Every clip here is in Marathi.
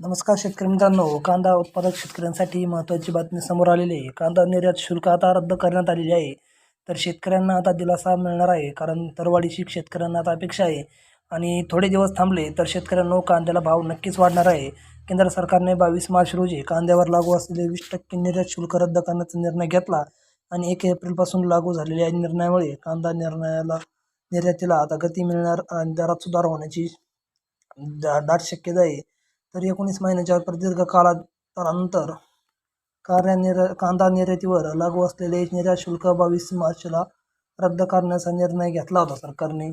नमस्कार शेतकरी मित्रांनो कांदा उत्पादक शेतकऱ्यांसाठी महत्त्वाची बातमी समोर आलेली आहे. कांदा निर्यात शुल्क आता रद्द करण्यात आलेली आहे. तर शेतकऱ्यांना आता दिलासा मिळणार आहे कारण दरवाढीची शेतकऱ्यांना आता अपेक्षा आहे. आणि थोडे दिवस थांबले तर शेतकऱ्यांनो कांद्याला भाव नक्कीच वाढणार आहे. केंद्र सरकारने बावीस मार्च रोजी कांद्यावर लागू असलेले वीस टक्के निर्यात शुल्क रद्द करण्याचा निर्णय घेतला आणि एक एप्रिलपासून लागू झालेल्या या निर्णयामुळे कांदा निर्णयाला निर्यातीला आता गती मिळणार आणि दरात सुधार होण्याची दा दाट शक्यता आहे. तर एकोणीस महिन्याच्या प्रदीर्घ कालांतरानंतर कार्य निर कांदा निर्यातीवर लागू असलेले निर्यात शुल्क बावीस मार्चला रद्द करण्याचा निर्णय घेतला होता सरकारने.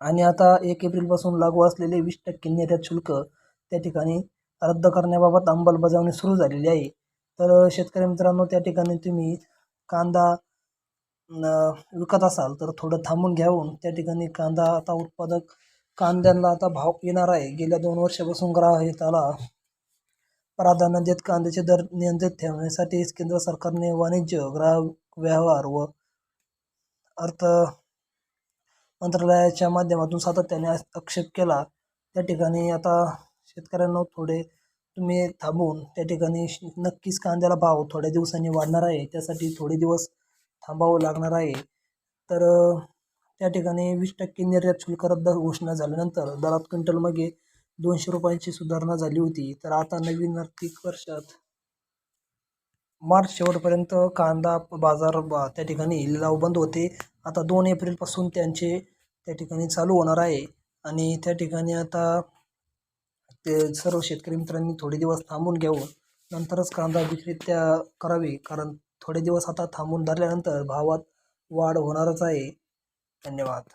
आणि आता एक एप्रिलपासून लागू असलेले वीस टक्के निर्यात शुल्क त्या ठिकाणी रद्द करण्याबाबत अंमलबजावणी सुरू झालेली आहे. तर शेतकरी मित्रांनो त्या ठिकाणी तुम्ही कांदा न विकत असाल तर थोडं थांबून घ्यावून हो. त्या ठिकाणी कांदा आता उत्पादक कांद्यांना आता भाव येणार आहे. गेल्या दोन वर्षापासून ग्राहकाला प्राधान्य देत कांद्याचे दर नियंत्रित ठेवण्यासाठी केंद्र सरकारने वाणिज्य ग्राहक व्यवहार व अर्थ मंत्रालयाच्या माध्यमातून सातत्याने आक्षेप केला. त्या ठिकाणी आता शेतकऱ्यांना थोडे तुम्ही थांबून त्या ठिकाणी श- नक्कीच कांद्याला भाव थोड्या दिवसांनी वाढणार आहे. त्यासाठी थोडे दिवस थांबावं लागणार आहे. तर त्या ठिकाणी वीस टक्के निर्यात शुल्क रद्द घोषणा झाल्यानंतर दरात क्विंटलमागे दोनशे रुपयांची सुधारणा झाली होती. तर आता नवीन आर्थिक वर्षात मार्च शेवटपर्यंत कांदा बाजार बा त्या ठिकाणी लिलाव बंद होते. आता दोन एप्रिलपासून त्यांचे त्या ठिकाणी चालू होणार आहे. आणि त्या ठिकाणी आता ते सर्व शेतकरी मित्रांनी थोडे दिवस थांबून घ्यावं. नंतरच कांदा विक्री त्या करावी. कारण थोडे दिवस आता थांबून धरल्यानंतर भावात वाढ होणारच आहे. धन्यवाद.